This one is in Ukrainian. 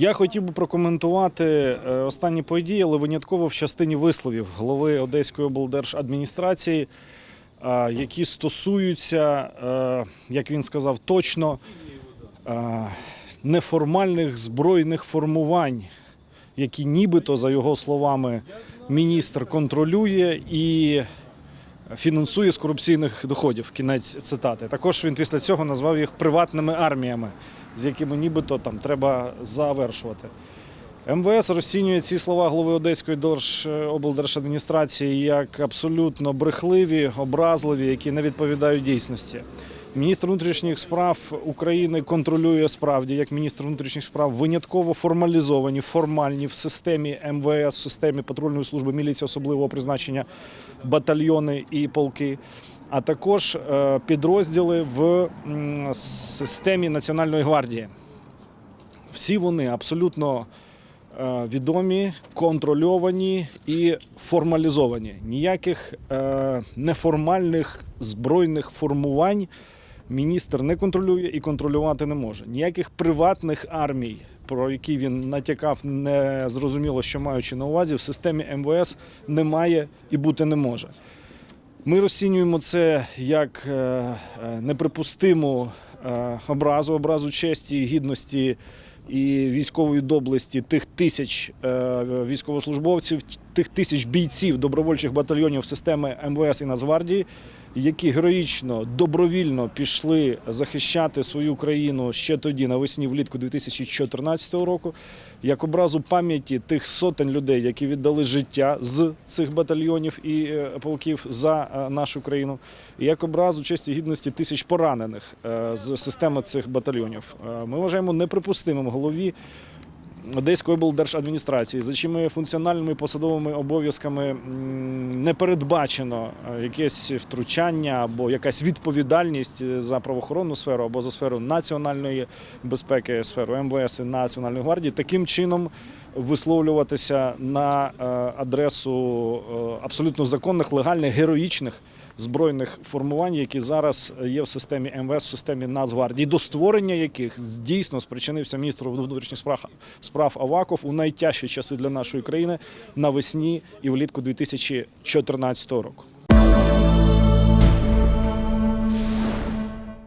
Я хотів би прокоментувати е, останні події, але винятково в частині висловів голови Одеської облдержадміністрації, які стосуються, е, як він сказав, точно е, неформальних збройних формувань, які нібито, за його словами, міністр контролює і фінансує з корупційних доходів. Кінець цитати. Також він після цього назвав їх приватними арміями, з якими нібито там треба завершувати. МВС розцінює ці слова голови Одеської Держ... облдержадміністрації як абсолютно брехливі, образливі, які не відповідають дійсності. Міністр внутрішніх справ України контролює справді, як міністр внутрішніх справ, винятково формалізовані, формальні в системі МВС, в системі патрульної служби міліції особливого призначення батальйони і полки, а також е, підрозділи в системі Національної гвардії. Всі вони абсолютно е, відомі, контрольовані і формалізовані. Ніяких е, неформальних збройних формувань міністр не контролює і контролювати не може. Ніяких приватних армій, про які він натякав, не зрозуміло, що маючи на увазі, в системі МВС немає і бути не може. Ми розцінюємо це як е, е, неприпустиму е, образу, образу честі, гідності і військової доблесті тих тисяч військовослужбовців, тих тисяч бійців добровольчих батальйонів системи МВС і Нацгвардії, які героїчно, добровільно пішли захищати свою країну ще тоді, навесні влітку 2014 року, як образу пам'яті тих сотень людей, які віддали життя з цих батальйонів і е, полків за е, нашу країну, і як образу честі гідності тисяч поранених е, з системи цих батальйонів. Ми вважаємо неприпустимим голові Одеської облдержадміністрації, за чими функціональними посадовими обов'язками не передбачено е, якесь втручання або якась відповідальність за правоохоронну сферу або за сферу національної безпеки, сферу МВС і Національної гвардії, таким чином висловлюватися на е, адресу е, абсолютно законних, легальних, героїчних збройних формувань, які зараз є в системі МВС, в системі Нацгвардії, до створення яких дійсно спричинився міністр внутрішніх справ, справ Аваков у найтяжчі часи для нашої країни навесні і влітку 2014 року.